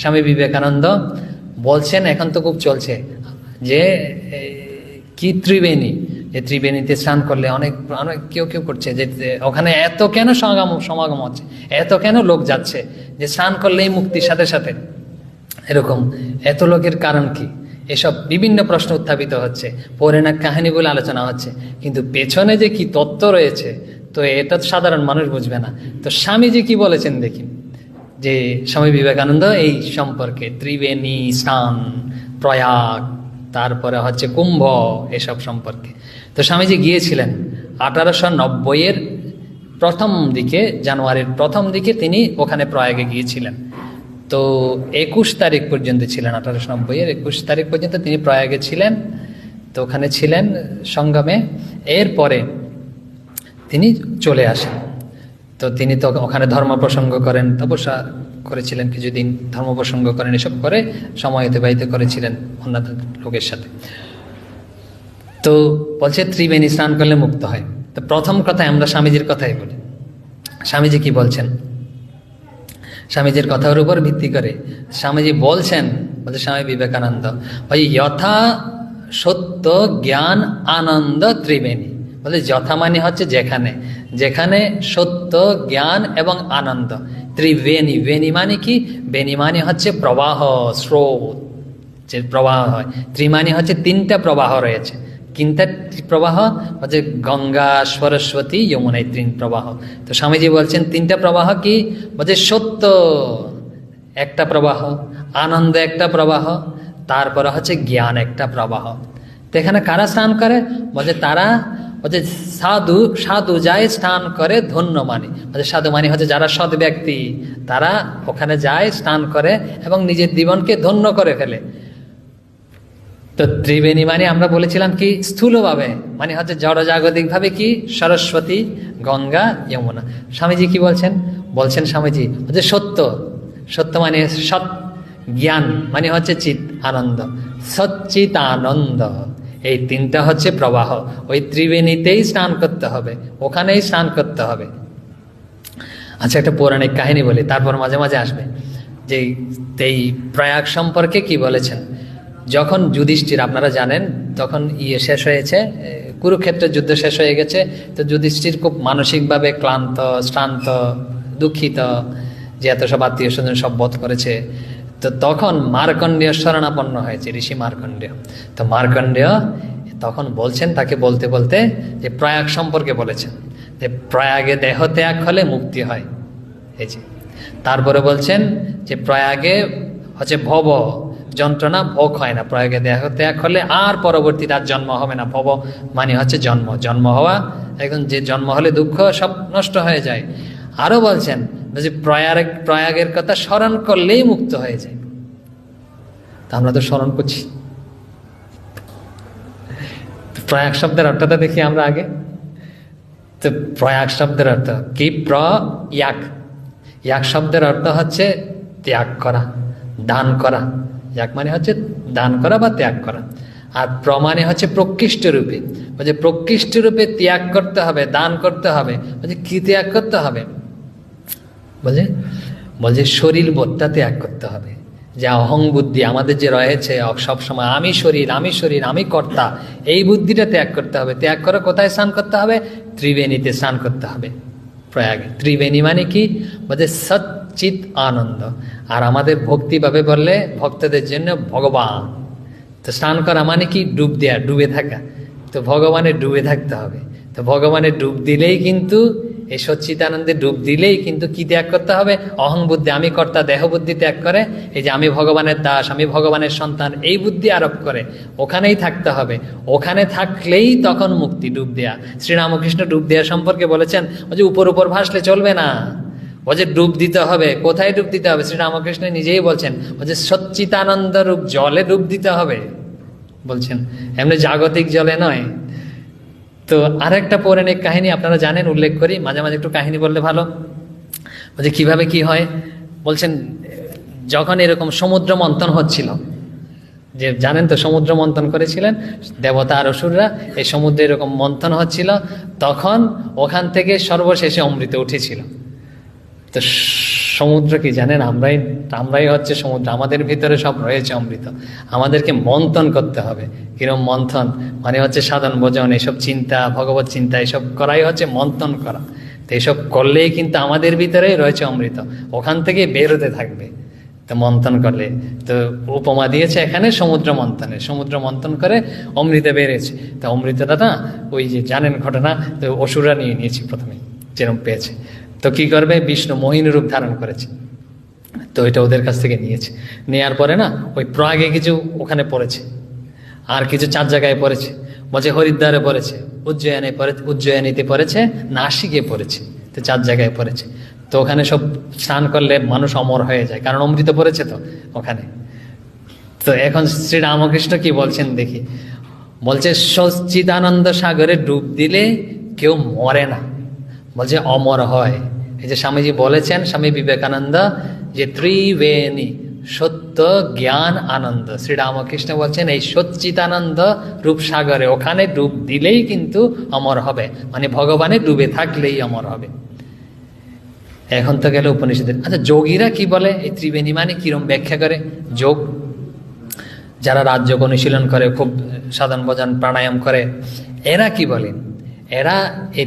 স্বামী বিবেকানন্দ বলছেন, এখন তো খুব চলছে, যে কি ত্রিবেণী? যে ত্রিবেণীতে স্নান করলে অনেক অনেক কেউ কেউ করছে, যে ওখানে এত কেন সমাগম সমাগম হচ্ছে? এত কেন লোক যাচ্ছে? যে স্নান করলেই মুক্তির সাথে সাথে। এরকম, এত লোকের কারণ কি? এসব বিভিন্ন প্রশ্ন উত্থাপিত হচ্ছে পৌরাণিক কাহিনী বলে আলোচনা হচ্ছে, কিন্তু পেছনে যে কি তত্ত্ব রয়েছে, তো এটা সাধারণ মানুষ বুঝবে না। তো স্বামীজি কি বলেছেন দেখি। যে স্বামী বিবেকানন্দ এই সম্পর্কে ত্রিবেণী, স্নান, প্রয়াগ, তারপরে হচ্ছে কুম্ভ এসব সম্পর্কে। তো স্বামীজি গিয়েছিলেন আঠারোশো নব্বইয়ের প্রথম দিকে, জানুয়ারির প্রথম দিকে তিনি ওখানে প্রয়াগে গিয়েছিলেন। তো একুশ তারিখ পর্যন্ত ছিলেন, আঠারোশো নব্বইয়ের একুশ তারিখ পর্যন্ত তিনি প্রয়াগে ছিলেন। তো ওখানে ছিলেন সঙ্গমে। এরপরে তিনি চলে আসেন। তো তিনি তো ওখানে ধর্ম প্রসঙ্গ করেন, তপস্যা করেছিলেন কিছুদিন, ধর্ম প্রসঙ্গ করেন, এসব করে সময় অতিবাহিত করেছিলেন অন্যান্য লোকের সাথে। তো বলছে, ত্রিবেণী স্নান করলে মুক্ত হয়। তো প্রথম কথায় আমরা স্বামীজির কথাই বলি। স্বামীজি কি বলছেন? স্বামীজির কথার উপর ভিত্তি করে স্বামীজি বলছেন, বলছে, স্বামী বিবেকানন্দ, ওই যথা সত্য জ্ঞান আনন্দ ত্রিবেণী। বলে যথা মানে হচ্ছে যেখানে। যেখানে সত্য, জ্ঞান এবং আনন্দ। ত্রিবেণী। বেণী মানে কি? বেণী মানে হচ্ছে প্রবাহ, স্রোত, যে প্রবাহ হয়। ত্রিমানি হচ্ছে তিনটা প্রবাহ রয়েছে। তিনটা প্রবাহ হচ্ছে গঙ্গা, সরস্বতী যমুনা এই তিন প্রবাহ। তো স্বামীজি বলছেন, তিনটা প্রবাহ কি? বলছে সত্য একটা প্রবাহ, আনন্দ একটা প্রবাহ, তারপরে হচ্ছে জ্ঞান একটা প্রবাহ। তো এখানে কারা স্নান করে? বলছে তারা বলছে সাধু সাধু যায় স্নান করে ধন্য মানে বলছে সাধু মানে হচ্ছে যারা সৎ ব্যক্তি, তারা ওখানে যায় স্নান করে এবং নিজের জীবনকে ধন্য করে ফেলে। তো ত্রিবেণী মানে আমরা বলেছিলাম কি, স্থূলভাবে। মানে হচ্ছে জড়জাগতিক ভাবে কি? সরস্বতী, গঙ্গা, যমুনা। স্বামীজি কি বলছেন? বলছেন স্বামীজি, হচ্ছে সত্য। সত্য মানে সৎ জ্ঞান মানে হচ্ছে চিত, আনন্দ। সচ্চিত আনন্দ এই তিনটা হচ্ছে প্রবাহ। ওই ত্রিবেণীতেই স্নান করতে হবে, ওখানেই স্নান করতে হবে। আচ্ছা একটা পৌরাণিক কাহিনী বলি, তারপর মাঝে মাঝে আসবে। যে এই প্রয়াগ সম্পর্কে কি বলেছেন? যখন যুধিষ্ঠির, আপনারা জানেন, তখন ইয়ে শেষ হয়েছে কুরুক্ষেত্রের যুদ্ধ শেষ হয়ে গেছে, তো যুধিষ্ঠির খুব মানসিকভাবে ক্লান্ত, শ্রান্ত, দুঃখিত যে এত সব আত্মীয় স্বজন সব বধ করেছে। তো তখন মার্কণ্ডেয় শরণাপন্ন হয়েছে, ঋষি মার্কণ্ডেয়। তো মার্কণ্ডেয় তখন বলছেন, তাকে বলতে বলতে যে প্রয়াগ সম্পর্কে বলেছেন, যে প্রয়াগে দেহ ত্যাগ হলে মুক্তি হয়। এই যে, তারপরে বলছেন যে প্রয়াগে হচ্ছে ভব, যন্ত্রণা ভোগ হয় না, প্রয়াগে দেহ ত্যাগ হলে আর পরবর্তীতে আর জন্ম হবে না। ভব মানে হচ্ছে জন্ম জন্ম হওয়া, একদম যে জন্ম হলে দুঃখ সব নষ্ট হয়ে যায়। আরও বলছেন যে প্রয়াগ প্রয়াগের কথা স্মরণ করলেই মুক্ত হয়ে যায়। তা আমরা তো স্মরণ করছি। প্রয়াগ শব্দের অর্থটা দেখি আমরা আগে। তো প্রয়াগ শব্দের অর্থ কি? প্র ইয়াক ইয়াক শব্দের অর্থ হচ্ছে ত্যাগ করা, দান করা। ইয়াক মানে হচ্ছে দান করা বা ত্যাগ করা। আর প্র মানে হচ্ছে প্রকৃষ্ট রূপে। বলছে প্রকৃষ্ট রূপে ত্যাগ করতে হবে, দান করতে হবে। বলছে কি ত্যাগ করতে হবে? বলছে বলছে শরীর বোধটা ত্যাগ করতে হবে। যে অহং বুদ্ধি আমাদের যে রয়েছে সবসময় আমি শরীর আমি শরীর, আমি কর্তা, এই বুদ্ধিটা ত্যাগ করতে হবে। ত্যাগ করে কোথায় স্নান করতে হবে? ত্রিবেণীতে স্নান করতে হবে। প্রয়াগে। ত্রিবেণী মানে কি? বলছে সচ্চিত আনন্দ। আর আমাদের ভক্তিভাবে বললে ভক্তদের জন্য ভগবান। তো স্নান করা মানে কি? ডুব দেয়া, ডুবে থাকা। তো ভগবানের ডুবে থাকতে হবে। তো ভগবানের ডুব দিলেই কিন্তু এই সচ্চিতানন্দে ডুব দিলেই কিন্তু কি ত্যাগ করতে হবে? অহং বুদ্ধি, আমি কর্তা, দেহ বুদ্ধি ত্যাগ করে, এই যে আমি ভগবানের দাস, আমি ভগবানের সন্তান, এই বুদ্ধি আরোপ করে, ওখানেই থাকতে হবে। ওখানে থাকলেই তখন মুক্তি ডুব দেয়া। শ্রীরামকৃষ্ণ ডুব দেয়া সম্পর্কে বলেছেন, ও যে উপর উপর ভাসলে চলবে না। ও যে ডুব দিতে হবে, কোথায় ডুব দিতে হবে? শ্রীরামকৃষ্ণ নিজেই বলছেন, ও যে সচ্চিতানন্দ রূপ জলে ডুব দিতে হবে। বলছেন, এমনি জাগতিক জলে নয়। তো আরেকটা পৌরাণিক কাহিনী আপনারা জানেন, উল্লেখ করি। মাঝে মাঝে একটু কাহিনী বললে ভালো। বলছে, কীভাবে কি হয়? বলছেন, যখন এরকম সমুদ্র মন্থন হচ্ছিল, যে জানেন তো, সমুদ্র মন্থন করেছিলেন দেবতা আর অসুররা, এই সমুদ্রে এরকম মন্থন হচ্ছিল, তখন ওখান থেকে সর্বশেষে অমৃত উঠেছিল। তো সমুদ্র কি জানেন? আমরাই আমরাই হচ্ছে সমুদ্র। আমাদের ভিতরে সব রয়েছে অমৃত। আমাদেরকে মন্থন করতে হবে। কিরম মন্থন? মানে হচ্ছে সাধন, ভোজন, এসব চিন্তা, ভগবত চিন্তা, এসব করাই হচ্ছে মন্থন করা। তো এসব করলেই কিন্তু আমাদের ভিতরেই রয়েছে অমৃত। ওখান থেকে বেরোতে থাকবে। তো মন্থন করলে। তো উপমা দিয়েছে এখানে সমুদ্র মন্থনে। সমুদ্র মন্থন করে অমৃত বেড়েছে তো অমৃতটা না ওই যে জানেন ঘটনা, তো অসুরা নিয়ে নিয়েছি প্রথমে। যেরকম পেয়েছে। তো কি করবে? বিষ্ণু মোহিনী রূপ ধারণ করেছে। তো এটা ওদের কাছ থেকে নিয়েছে। নেয়ার পরে না, ওই প্রয়াগে কিছু ওখানে পড়েছে। আর কিছু চার জায়গায় পড়েছে। বলছে হরিদ্বারে পড়েছে, উজ্জয়নে পড়ে, উজ্জয়নীতে পড়েছে, নাসিকে পড়েছে। তো চার জায়গায় পড়েছে। তো ওখানে সব স্নান করলে মানুষ অমর হয়ে যায়। কারণ অমৃত পড়েছে তো ওখানে। তো এখন শ্রী রামকৃষ্ণ কি বলছেন দেখি। বলছে, সচিদানন্দ সাগরে ডুব দিলে কেউ মরে না। বলছে, অমর হয়। এই যে স্বামীজি বলেছেন, স্বামী বিবেকানন্দ, যে ত্রিবেণী, সত্য, জ্ঞান, আনন্দ। শ্রী রামকৃষ্ণ বলছেন, এই সচ্চিদানন্দ রূপসাগরে, ওখানে ডুব দিলেই কিন্তু অমর হবে। মানে ভগবানে ডুবে থাকলেই অমর হবে। এখন তো গেল উপনিষদের। আচ্ছা যোগীরা কি বলে? এই ত্রিবেণী মানে কিরম ব্যাখ্যা করে? যোগ, যারা রাজ্য অনুশীলন করে, খুব সাধন ভজন, প্রাণায়াম করে, এরা কি বলেন এরা এই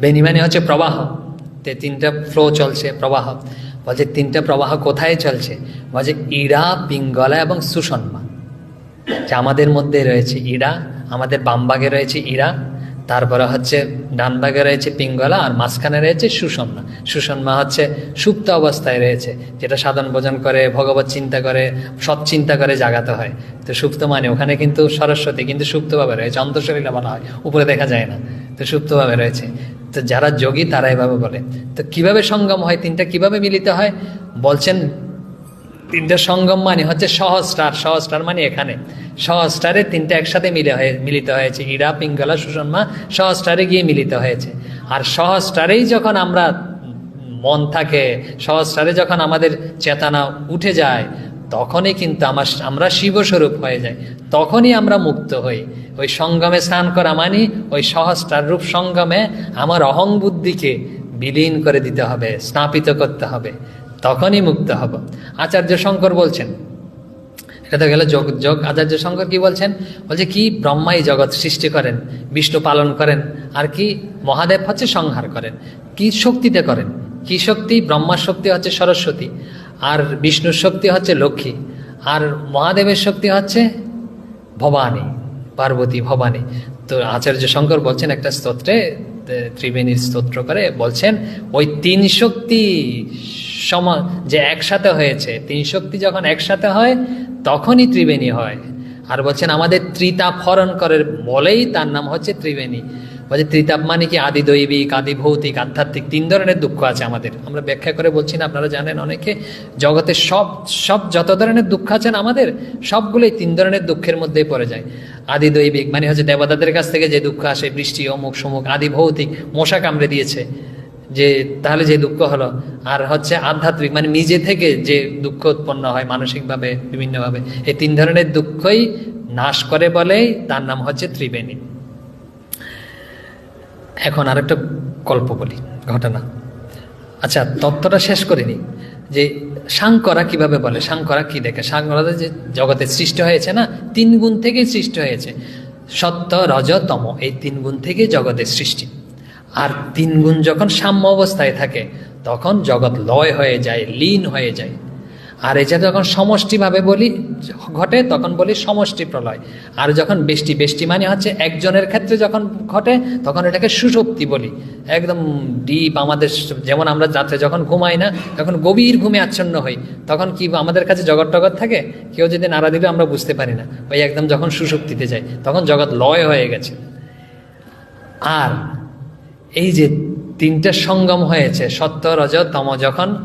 বেনি মানে হচ্ছে প্রবাহ। তে তিনটা ফ্লো চলছে, প্রবাহ। বলছে তিনটা প্রবাহ কোথায় চলছে? বলছে ইড়া পিঙ্গলা এবং সুষন্মা যে আমাদের মধ্যে রয়েছে ইড়া আমাদের বামবাগে রয়েছে ইড়া তারপরে হচ্ছে ডানবাগে রয়েছে পিঙ্গলা আর মাঝখানে রয়েছে সুষন্মা সুষন্মা হচ্ছে সুপ্ত অবস্থায় রয়েছে, যেটা সাধন ভোজন করে, ভগবত চিন্তা করে, সৎ চিন্তা করে জাগাতে হয়। তো সুপ্ত মানে ওখানে কিন্তু সরস্বতী, কিন্তু সুপ্তভাবে রয়েছে, অন্তঃশরীরে বলা হয়, উপরে দেখা যায় না। তো সুপ্তভাবে রয়েছে। তো যারা যোগী তারা এভাবে বলে। তো কীভাবে সঙ্গম হয়? তিনটা কীভাবে মিলিত হয়? বলছেন, তিনটা সঙ্গম মানে হচ্ছে সহস্টার সহস্টার মানে এখানে। সহস্টারে তিনটা একসাথে মিলে হয়ে, মিলিত হয়েছে। ইরা, পিঙ্গলা সুষমা সহস্টারে গিয়ে মিলিত হয়েছে। আর সহস্টারেই যখন আমরা মন থাকে সহস্টারে যখন আমাদের চেতনা উঠে যায় তখনই কিন্তু আমার আমরা শিবস্বরূপ হয়ে যাই। তখনই আমরা মুক্ত হই। ওই সঙ্গমে স্নান করা মানে ওই সহস্টার রূপ সঙ্গমে আমার অহং বুদ্ধিকে বিলীন করে দিতে হবে, স্নাপিত করতে হবে। তখনই মুক্ত হব। আচার্য শঙ্কর বলছেন, এটা তো গেল যোগ যোগ আচার্য শঙ্কর কি বলছেন? বলছে, কি ব্রহ্মাই জগৎ সৃষ্টি করেন, বিষ্ণু পালন করেন, আর কি মহাদেব হচ্ছে সংহার করেন, কি শক্তিতে করেন? কি শক্তি? ব্রহ্মার শক্তি হচ্ছে সরস্বতী। আর বিষ্ণুর শক্তি হচ্ছে লক্ষ্মী, আর মহাদেবের শক্তি হচ্ছে ভবানী, পার্বতী ভবানী। তো আচার্য শঙ্কর বলছেন একটা স্তোত্রে ত্রিবেণীর স্তোত্র করে বলছেন, ওই তিন শক্তি সম, যে একসাথে হয়েছে, তিন শক্তি যখন একসাথে হয়, তখনই ত্রিবেণী হয়। আর বলছেন, আমাদের ত্রিতাপ হরণ করে বলেই তার নাম হচ্ছে ত্রিবেণী। বলছে ত্রিতাপ মানে কি আদি দৈবিক আদি ভৌতিক, আধ্যাত্মিক, তিন ধরনের দুঃখ আছে আমাদের। আমরা ব্যাখ্যা করে বলছি না, আপনারা জানেন অনেকে, জগতে সব সব যত ধরনের দুঃখ আছেন আমাদের, সবগুলোই তিন ধরনের দুঃখের মধ্যেই পড়ে যায়। আদি দৈবিক মানে হচ্ছে দেবতাদের কাছ থেকে যে দুঃখ আসে, বৃষ্টি, অমুক, সমুক, আদি ভৌতিক, মশা কামড়ে দিয়েছে, যে তাহলে যে দুঃখ হলো। আর হচ্ছে আধ্যাত্মিক মানে নিজে থেকে যে দুঃখ উৎপন্ন হয় মানসিকভাবে, বিভিন্নভাবে, এই তিন ধরনের দুঃখই নাশ করে বলেই তার নাম হচ্ছে ত্রিবেণী। এখন আরেকটা গল্প বলি, ঘটনা। আচ্ছা তত্ত্বটা শেষ করিনি। যে সাংকরা কীভাবে বলে, সাংকরা কি দেখে? সাংকরা যে জগতে সৃষ্টি হয়েছে না, তিন গুণ থেকেই সৃষ্টি হয়েছে। সত্য, রজ, তম, এই তিন গুণ থেকে জগতের সৃষ্টি। আর তিন গুণ যখন সাম্য অবস্থায় থাকে, তখন জগৎ লয় হয়ে যায়, লীন হয়ে যায়। আর এটা যখন সমষ্টিভাবে বলি, ঘটে, তখন বলি সমষ্টি প্রলয়। আর যখন বৃষ্টি বৃষ্টি মানে হচ্ছে একজনের ক্ষেত্রে যখন ঘটে, তখন এটাকে সুশক্তি বলি। একদম ডিপ আমাদের যেমন আমরা রাত্রে যখন ঘুমাই না, তখন গভীর ঘুমে আচ্ছন্ন হই। তখন কি আমাদের কাছে জগৎ টগৎ থাকে? কেউ যদি নাড়া দিলে আমরা বুঝতে পারি না। ওই একদম যখন সুশক্তিতে যাই, তখন জগৎ লয় হয়ে গেছে। আর এই যে তিনটা সঙ্গম হয়েছে, সত্য রজ তম যখন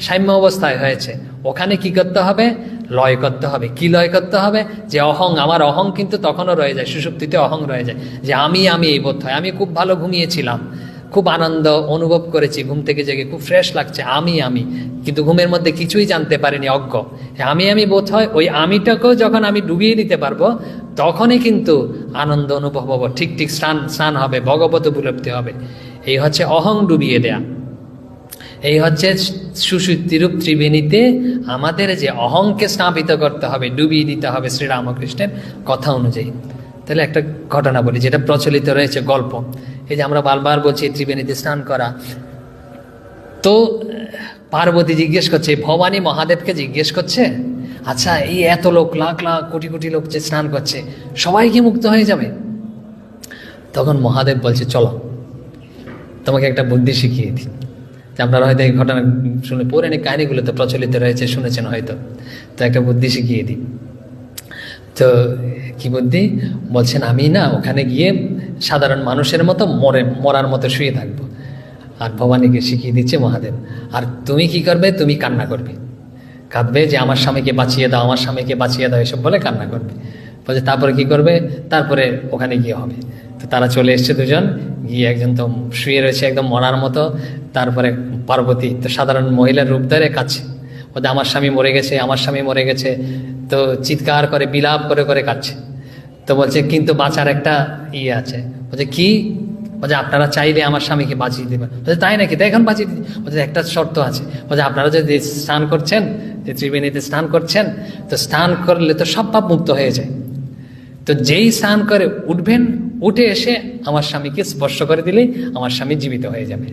সাম্য অবস্থায় হয়েছে ওখানে কি করতে হবে? লয় করতে হবে। কি লয় করতে হবে? যে অহং আমার অহং কিন্তু তখনও রয়ে যায়, সুষুপ্তিতে অহং রয়ে যায়। যে আমি আমি এই বোধ হয়। আমি খুব ভালো ঘুমিয়েছিলাম। খুব আনন্দ অনুভব করেছি, ঘুম থেকে জেগে। খুব ফ্রেশ লাগছে, আমি আমি। কিন্তু ঘুমের মধ্যে কিছুই জানতে পারিনি, অজ্ঞ। আমি আমি বোধ হয় ওই আমিটাকেও যখন আমি ডুবিয়ে দিতে পারব, তখনই কিন্তু আনন্দ অনুভব হব। ঠিক ঠিক স্নান স্নান হবে, ভগবত উপলব্ধি হবে। এই হচ্ছে অহং ডুবিয়ে দেয়া। এই হচ্ছে সুশুদ্ধিরূপ ত্রিবেণীতে আমাদের যে অহংকে স্নাপিত করতে হবে, ডুবিয়ে দিতে হবে শ্রীরামকৃষ্ণের কথা অনুযায়ী। তাহলে একটা ঘটনা বলি, যেটা প্রচলিত রয়েছে, গল্প। এই যে আমরা বারবার বলছি ত্রিবেণীতে স্নান করা। তো, পার্বতী জিজ্ঞেস করছে, ভবানী মহাদেবকে জিজ্ঞেস করছে? আচ্ছা এই এত লোক, লাখ লাখ, কোটি কোটি লোক যে স্নান করছে, সবাই কি মুক্ত হয়ে যাবে? তখন মহাদেব বলছে, চলো, তোমাকে একটা বুদ্ধি শিখিয়ে দিই। যে আপনারা হয়তো এই ঘটনা শুনে পৌরাণিক কাহিনীগুলোতে প্রচলিত রয়েছে, শুনেছেন হয়তো। তো একটা বুদ্ধি শিখিয়ে দিই। তো কি বুদ্ধি? বলছেন, আমি না, ওখানে গিয়ে সাধারণ মানুষের মতো মরে, মরার মতো শুয়ে থাকব। আর ভবানীকে শিখিয়ে দিচ্ছে মহাদেব, আর তুমি কি করবে? তুমি কান্না করবে। কাঁদবে যে আমার স্বামীকে বাঁচিয়ে দাও, আমার স্বামীকে বাঁচিয়ে দাও, এসব বলে কান্না করবে। বলছে, তারপরে কি করবে? তারপরে ওখানে গিয়ে হবে। তো তারা চলে এসছে দুজন, গিয়ে একজন তো শুয়ে রয়েছে, একদম মরার মতো। তারপরে পার্বতী, তো সাধারণ মহিলার রূপ ধরে কাছে ওদের আমার স্বামী মরে গেছে, আমার স্বামী মরে গেছে। তো চিৎকার করে, বিলাপ করে করে কাচ্ছে তো বলছে, কিন্তু বাঁচার একটা ইয়ে আছে। বলছে, কি? বলছে, আপনারা চাইলে আমার স্বামীকে বাঁচিয়ে দেবেন। বলছে, তাই নাকি? তাই এখন বাঁচিয়ে দিই বলছে, একটা শর্ত আছে। বলছে, আপনারা যদি স্নান করছেন, যে ত্রিবেণীতে স্নান করছেন, তো স্নান করলে তো সব পাপ মুক্ত হয়ে যায়। তো যেই স্নান করে উঠবেন, উঠে এসে আমার স্বামীকে স্পর্শ করে দিলেই আমার স্বামী জীবিত হয়ে যাবে।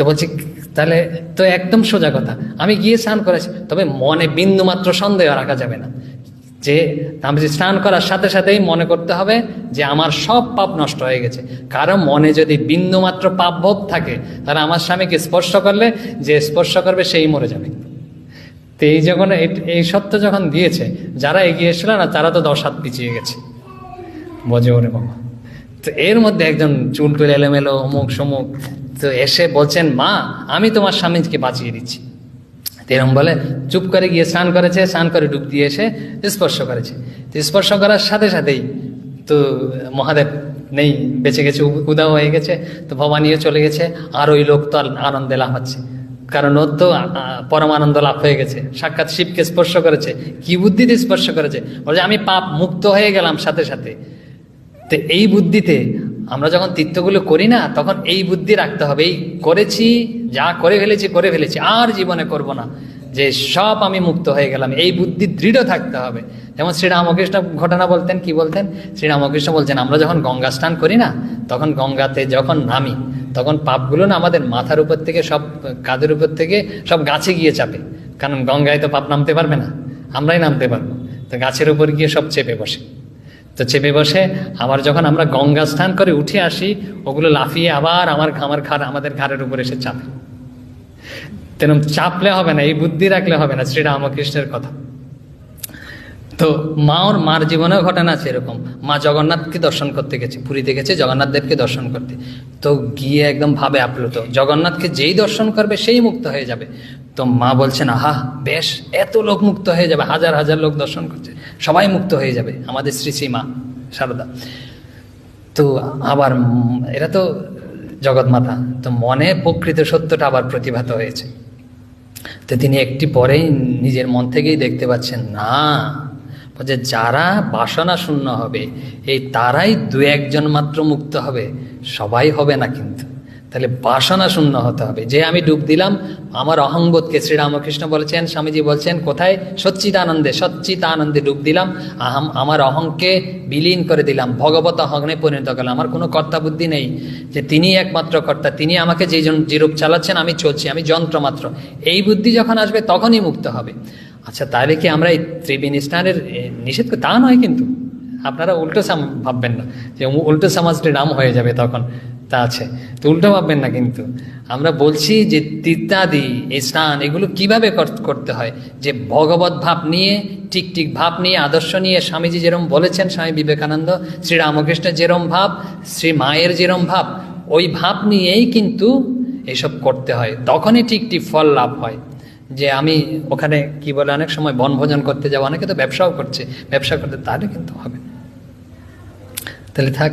তো বলছি, তাহলে তো একদম সোজা কথা। আমি গিয়ে স্নান করেছি, তবে মনে বিন্দু মাত্র সন্দেহ রাখা যাবে না। যে আমি স্নান করার সাথে সাথেই মনে করতে হবে যে আমার সব পাপ নষ্ট হয়ে গেছে। কারণ মনে যদি বিন্দু মাত্র পাপ ভোগ থাকে, তাহলে আমার স্বামীকে স্পর্শ করলে, যে স্পর্শ করবে সেই মরে যাবে। তো এই যখন এই- সত্য যখন দিয়েছে, যারা এগিয়ে এসেছিল না, তারা তো দশ হাত পিছিয়ে গেছে। বোঝে ওরে বাবা। তো এর মধ্যে একজন চুল টুল এলোমেলো অমুক সমুক তো এসে বলছেন, মা, আমি তোমার স্বামীকে বাঁচিয়ে দিচ্ছি। তো এরকম বলে চুপ করে গিয়ে স্নান করেছে, স্নান করে ডুব দিয়ে এসে স্পর্শ করেছে। তো স্পর্শ করার সাথে সাথেই তো মহাদেব নেই, বেঁচে গেছে উদাও হয়ে গেছে। তো ভবানীও চলে গেছে, আর ওই লোক তো আনন্দে লাভ হচ্ছে। কারণ ওর তো পরমানন্দ লাভ হয়ে গেছে। সাক্ষাৎ শিবকে স্পর্শ করেছে, কি বুদ্ধিতে স্পর্শ করেছে? বলছে আমি পাপ মুক্ত হয়ে গেলাম সাথে সাথে। তো এই বুদ্ধিতে আমরা যখন তীর্থগুলো করি না, তখন এই বুদ্ধি রাখতে হবে। এই করেছি, যা করে ফেলেছি করে ফেলেছি, আর জীবনে করব না। যে সব আমি মুক্ত হয়ে গেলাম। এই বুদ্ধি দৃঢ় থাকতে হবে। যেমন শ্রীরামকৃষ্ণ ঘটনা বলতেন, কি বলতেন? শ্রীরামকৃষ্ণ বলছেন, আমরা যখন গঙ্গা স্নান করি না, তখন গঙ্গাতে যখন নামি, তখন পাপগুলো না আমাদের মাথার উপর থেকে সব কাঁধের উপর থেকে সব গাছে গিয়ে চাপে। কারণ গঙ্গায় তো পাপ নামতে পারবে না। আমরাই নামতে পারব। তো গাছের উপর গিয়ে সব চেপে বসে। তো চেপে বসে আবার যখন আমরা গঙ্গা স্নান করে উঠে আসি, ওগুলো লাফিয়ে আবার আমার আমার ঘাড় আমাদের ঘাড়ের উপর এসে চাপে। তেরম চাপলে হবে না, এই বুদ্ধি রাখলে হবে না শ্রীরামকৃষ্ণের কথা। তো মা ওর মার জীবনেও ঘটনা আছে এরকম মা জগন্নাথকে দর্শন করতে গেছে, পুরীতে গেছে, জগন্নাথ দেবকে দর্শন করতে। তো গিয়ে একদম ভাবে আপ্লুত। জগন্নাথকে যেই দর্শন করবে সেই মুক্ত হয়ে যাবে। তো মা বলছেন, আহা, বেশ, এত লোক মুক্ত হয়ে যাবে, হাজার হাজার লোক দর্শন করছে। সবাই মুক্ত হয়ে যাবে, আমাদের শ্রী শ্রী মা, সারদা। তো আবার এরা তো জগৎমাতা তো মনে প্রকৃত সত্যটা আবার প্রতিভাত হয়েছে। তো তিনি একটি পরেই নিজের মন থেকেই দেখতে পাচ্ছেন, না বলছে যারা বাসনা শূন্য হবে, এই তারাই দু একজন মাত্র মুক্ত হবে, সবাই হবে না কিন্তু। তাহলে বাসনা শূন্য হতে হবে। যে আমি ডুব দিলাম, আমার অহংবোধকে শ্রীরামকৃষ্ণ বলেছেন, স্বামীজি বলছেন, কোথায়? সচ্চিত আনন্দে সচ্চিত আনন্দে ডুব দিলাম, আহাম, আমার অহংকে বিলীন করে দিলাম, ভগবত অহংনে পরিণত করলাম। আমার কোনো কর্তা বুদ্ধি নেই যে তিনি একমাত্র কর্তা, তিনি আমাকে যে জন যে চালাচ্ছেন, আমি চলছি, আমি যন্ত্র মাত্র। এই বুদ্ধি যখন আসবে, তখনই মুক্ত হবে। আচ্ছা তাহলে কি আমরা এই ত্রিবেণী স্নানের নিষেধ তা নয় কিন্তু। আপনারা উল্টো ভাববেন না যে উল্টো সমাজটি নাম হয়ে যাবে তখন। তা আছে। তো উল্টো ভাববেন না কিন্তু। আমরা বলছি যে তীর্থাদি এই স্নান, এগুলো কীভাবে করতে হয়? যে ভগবত ভাব নিয়ে, ঠিক ঠিক ভাব নিয়ে, আদর্শ নিয়ে স্বামীজি যেরম বলেছেন, স্বামী বিবেকানন্দ শ্রী রামকৃষ্ণের যেরম ভাব শ্রী মায়ের যেরম ভাব, ওই ভাব নিয়েই কিন্তু এসব করতে হয়। তখনই ঠিক ঠিক ফল লাভ হয়। যে আমি ওখানে কি বলে, অনেক সময় বনভোজন করতে যাব অনেকে তো ব্যবসাও করছে। ব্যবসা করতে তাহলে কিন্তু হবে তাহলে থাক।